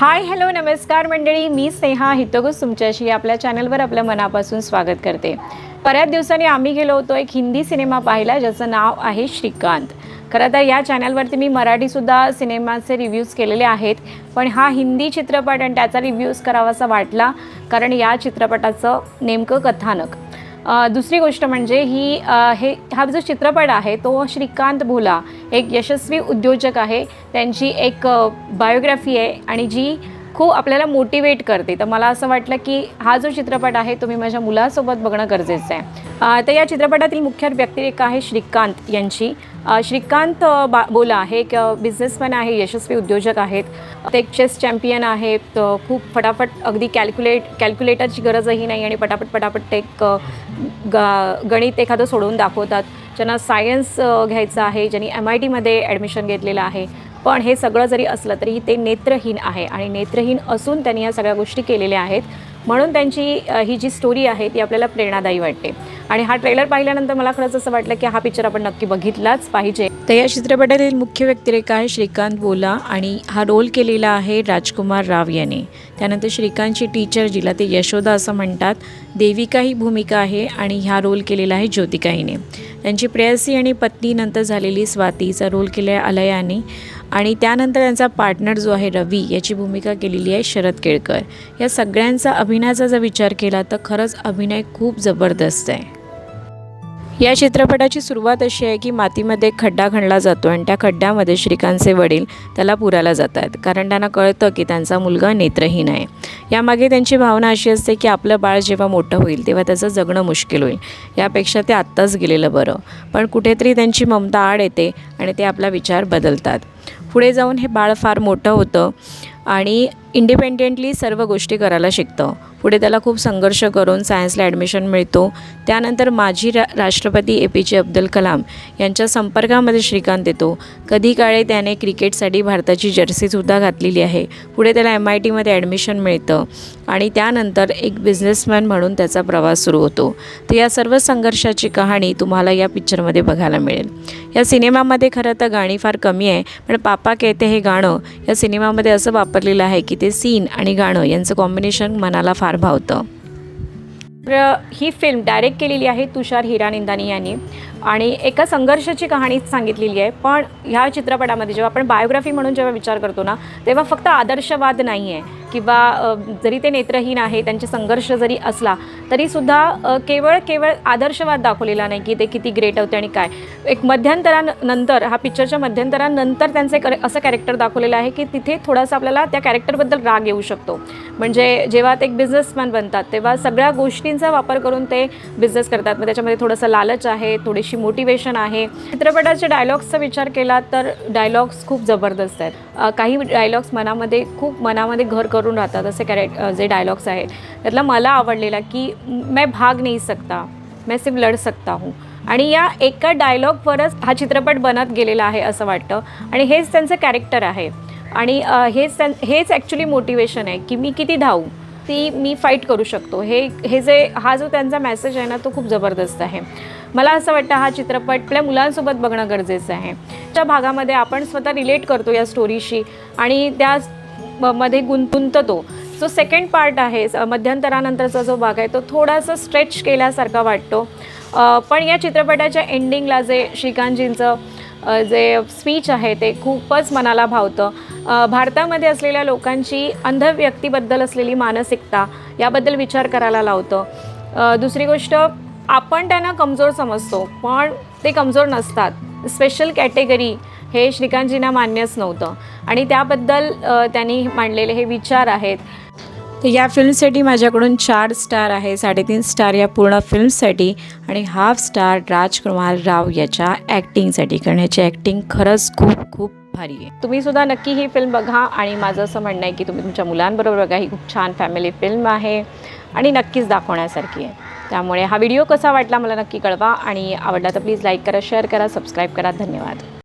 Hi hello नमस्कार मंडळी. मी स्नेहा हितगुस तुमच्याशी आपल्या चॅनलवर आपल्या मनापासून स्वागत करते. बऱ्याच दिवसांनी आम्ही गेलो होतो एक हिंदी सिनेमा पाहिला ज्याचं नाव आहे श्रीकांत. खरं तर या चॅनलवरती मी मराठीसुद्धा सिनेमाचे रिव्ह्यूज केलेले आहेत. पण हा हिंदी चित्रपट आणि त्याचा रिव्ह्यूज करावासा वाटला कारण या चित्रपटाचं नेमकं कथानक दुसरी गोष्ट म्हणजे ही हे हा जो चित्रपट आहे तो श्रीकांत भोला एक यशस्वी उद्योजक आहे. त्यांची एक बायोग्राफी आहे आणि जी खूप आपल्याला मोटिवेट करते. तर मला असं वाटलं की हा जो चित्रपट आहे तो मी माझ्या मुलासोबत बघणं गरजेचं आहे. तर या चित्रपटातील मुख्य व्यक्तिरेखा आहे श्रीकांत यांची. श्रीकांत बा बोला हे एक बिझनेसमॅन आहे यशस्वी उद्योजक आहेत. ते एक चेस चॅम्पियन आहेत. खूप फटाफट अगदी कॅल्क्युलेट कॅल्क्युलेटरची गरजही नाही आणि पटापट पटापट ते एक ग गणित एखादं सोडवून दाखवतात ज्यांना सायन्स घ्यायचं आहे ज्यांनी एम आय टीमध्ये ॲडमिशन घेतलेलं आहे. पण हे सगळं जरी असलं तरी ते नेत्रहीन आहे आणि नेत्रहीन असून त्यांनी या सगळ्या गोष्टी केलेल्या आहेत. म्हणून त्यांची ही जी स्टोरी आहे ती आपल्याला प्रेरणादायी वाटते. आणि हा ट्रेलर पाहिल्यानंतर मला खरंच असं वाटलं की हा पिक्चर आपण नक्की बघितलाच पाहिजे. तर या चित्रपटातील मुख्य व्यक्तिरेखा आहे श्रीकांत बोला आणि हा रोल केलेला आहे राजकुमार राव याने. त्यानंतर श्रीकांतची टीचर जिला ते यशोदा असं म्हणतात देविका ही भूमिका आहे आणि ह्या रोल केलेला आहे ज्योतिका हिने त्यांची प्रेयसी आणि पत्नीनंतर झालेली स्वातीचा रोल केला आहे अलयाने. आणि त्यानंतर त्यांचा पार्टनर जो आहे रवी याची भूमिका केलेली आहे शरद केळकर. या सगळ्यांचा अभिनयाचा जर विचार केला तर खरंच अभिनय खूप जबरदस्त आहे. या चित्रपटाची सुरुवात अशी आहे की मातीमध्ये खड्डा खणला जातो आणि त्या खड्ड्यामध्ये श्रीकांतचे वडील त्याला पुरायला जातात. कारण त्यांना कळतं की त्यांचा मुलगा नेत्रहीन आहे. यामागे त्यांची भावना अशी असते की आपलं बाळ जेव्हा मोठं होईल तेव्हा त्याचं जगणं मुश्किल होईल. यापेक्षा ते आत्ताच गेलेलं बरं. पण कुठेतरी त्यांची ममता आड येते आणि ते आपला विचार बदलतात. पुढे जाऊन हे बाळ फार मोठं होतं आणि इंडिपेंडेंटली सर्व गोष्टी करायला शिकतं. पुढे त्याला खूप संघर्ष करून सायन्सला ॲडमिशन मिळतो. त्यानंतर माजी रा राष्ट्रपती ए पी जे अब्दुल कलाम यांच्या संपर्कामध्ये श्रीकांत येतो. कधी काळे त्याने क्रिकेटसाठी भारताची जर्सीसुद्धा घातलेली आहे. पुढे त्याला एम आय टीमध्ये ॲडमिशन मिळतं. आणि त्यानंतर एक बिझनेसमॅन म्हणून त्याचा प्रवास सुरू होतो. तर या सर्व संघर्षाची कहाणी तुम्हाला या पिक्चरमध्ये बघायला मिळेल. या सिनेमामध्ये खरं तर गाणी फार कमी आहे पण पापा कहते हे गाणं या सिनेमामध्ये असं वापरलेलं आहे की ते सीन आणि गाणं यांचं कॉम्बिनेशन मनाला फार भावतं. ही फिल्म डायरेक्ट केलेली आहे तुषार हिरानिंदानी यांनी. आणि एका संघर्षाची कहाणी सांगितलेली आहे पण ह्या चित्रपटामध्ये जेव्हा आपण बायोग्राफी म्हणून जेव्हा विचार करतो ना तेव्हा फक्त आदर्शवाद नाही आहे किंवा जरी ते नेत्रहीन आहे त्यांचे संघर्ष जरी असला तरीसुद्धा केवळ केवळ आदर्शवाद दाखवलेला नाही की ते किती ग्रेट होते आणि काय. एक मध्यंतरानंतर हा पिक्चरच्या मध्यंतरानंतर त्यांचं एक असं कॅरेक्टर दाखवलेलं आहे की तिथे थोडासा आपल्याला त्या कॅरेक्टरबद्दल राग येऊ शकतो. म्हणजे जेव्हा ते एक बिझनेसमॅन बनतात तेव्हा सगळ्या गोष्टींचा वापर करून ते बिझनेस करतात. मग त्याच्यामध्ये थोडंसं लालच आहे थोडीशी मोटिवेशन आहे. चित्रपटाच्या डायलॉग्सचा विचार केला तर डायलॉग्स खूप जबरदस्त आहेत. काही डायलॉग्स मनामध्ये खूप मनामध्ये घर करून राहतात असे कॅरेक्ट जे डायलॉग्स आहेत त्यातला मला आवडलेला की मैं भाग नाही सकता मैं सिर्फ लढ सकता हूँ. आणि या एका डायलॉगवरच हा चित्रपट बनत गेलेला आहे असं वाटतं. आणि हेच त्यांचं कॅरेक्टर आहे. आणि हेच त्यां हेच ॲक्च्युली मोटिवेशन आहे की मी किती धावू ती मी फाईट करू शकतो. हे हे जे हा जो त्यांचा मेसेज आहे ना तो खूप जबरदस्त आहे. मला असं वाटतं हा चित्रपट आपल्या मुलांसोबत बघणं गरजेचं आहे. त्या भागामध्ये आपण स्वतः रिलेट करतो या स्टोरीशी आणि त्या मध्ये गुंतुंततो जो सेकंड पार्ट आहे मध्यंतरानंतरचा जो भाग आहे तो थोडासा स्ट्रेच केल्यासारखा वाटतो. पण या चित्रपटाच्या एंडिंगला जे श्रीकांतजींचं जे स्पीच आहे ते खूपच मनाला भावतं. भारतामध्ये असलेल्या लोकांची अंध व्यक्तीबद्दल असलेली मानसिकता याबद्दल विचार करायला लावतं. दुसरी गोष्ट आपण त्यांना कमजोर समजतो पण ते कमजोर नसतात. स्पेशल कॅटेगरी हे श्रीकांतजींना मान्यच नव्हतं. आणि त्याबद्दल त्यांनी मांडलेले हे विचार आहेत. तर या फिल्मसाठी माझ्याकडून चार स्टार आहे साडेतीन स्टार या पूर्ण फिल्मसाठी आणि हाफ स्टार राजकुमार राव याच्या ॲक्टिंगसाठी. कारण याची ॲक्टिंग खरंच खूप खूप भारी आहे. तुम्ही सुद्धा नक्की ही फिल्म बघा आणि माझं असं म्हणणं आहे की तुम्ही तुमच्या मुलांबरोबर बघा. ही खूप छान फॅमिली फिल्म आहे आणि नक्कीच दाखवण्यासारखी आहे. त्यामुळे हा व्हिडिओ कसा वाटला मला नक्की कळवा आणि आवडला तर प्लीज लाईक करा शेअर करा सबस्क्राईब करा. धन्यवाद.